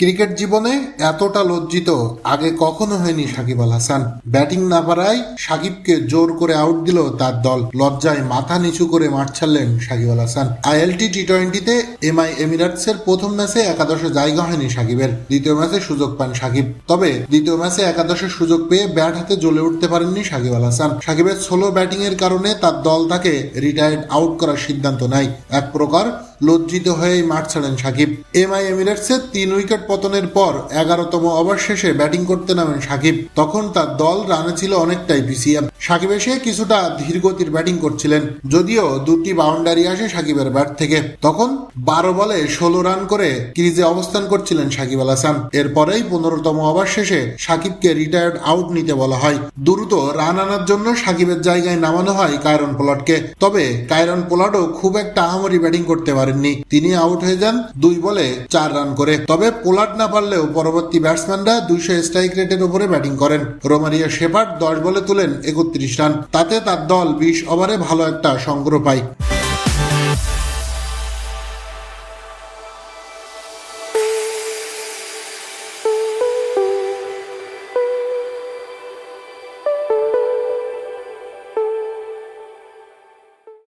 Cricket জীবনে এতটা লজ্জিত আগে কখনো হয়নি সাকিব আল হাসান। ব্যাটিং না পারায় সাকিবকে জোর করে আউট দিল তার দল। লজ্জায় মাথা নিচু করে মাঠ ছাড়লেন সাকিব আল হাসান। আইএলটি টি টোয়েন্টিতে এমআই এমিরাটসের প্রথম ম্যাচে একাদশে জায়গা হয়নি সাকিবের। দ্বিতীয় ম্যাচে সুযোগ পান সাকিব। তবে দ্বিতীয় ম্যাচে একাদশের সুযোগ পেয়ে ব্যাট হাতে জ্বলে উঠতে পারেননি সাকিব আল হাসান। সাকিবের ষোলো ব্যাটিং এর কারণে তার দল তাকে রিটায়ার্ড আউট করার সিদ্ধান্ত নেয়। এক প্রকার লজ্জিত হয়েই মাঠ ছাড়েন সাকিব। এমআই এমিরেটসের তিন উইকেট পতনের পর এগারোতম ওভার শেষে ব্যাটিং করতে নামেন সাকিব। তখন তার দল রানে ছিল অনেকটাই পিছিয়ে। সাকিব এসে কিছুটা ধীরগতির ব্যাটিং করছিলেন, যদিও দুটি বাউন্ডারি আসে সাকিবের ব্যাট থেকে। তখন বারো বলে ষোলো রান করে ক্রিজে অবস্থান করছিলেন সাকিব আল হাসান। এরপরেই পনেরোতম ওভার শেষে সাকিবকে রিটায়ার্ড আউট নিতে বলা হয়। দ্রুত রান আনার জন্য সাকিবের জায়গায় নামানো হয় কায়রন পোলাটকে। তবে কায়রন পোলাটও খুব একটা আহামরি ব্যাটিং করতে পারেননি। তিনি আউট হয়ে যান দুই বলে চার রান করে। তবে পোলাট না পারলেও পরবর্তী ব্যাটসম্যানরা দুইশো স্ট্রাইক রেটের উপরে ব্যাটিং করেন। রোমারিয়া শেপার্ড দশ বলে তুলেন একত্রিশ রান তাতে তার দল বিশ ওভারে ভালো একটা সংগ্রহ পায়।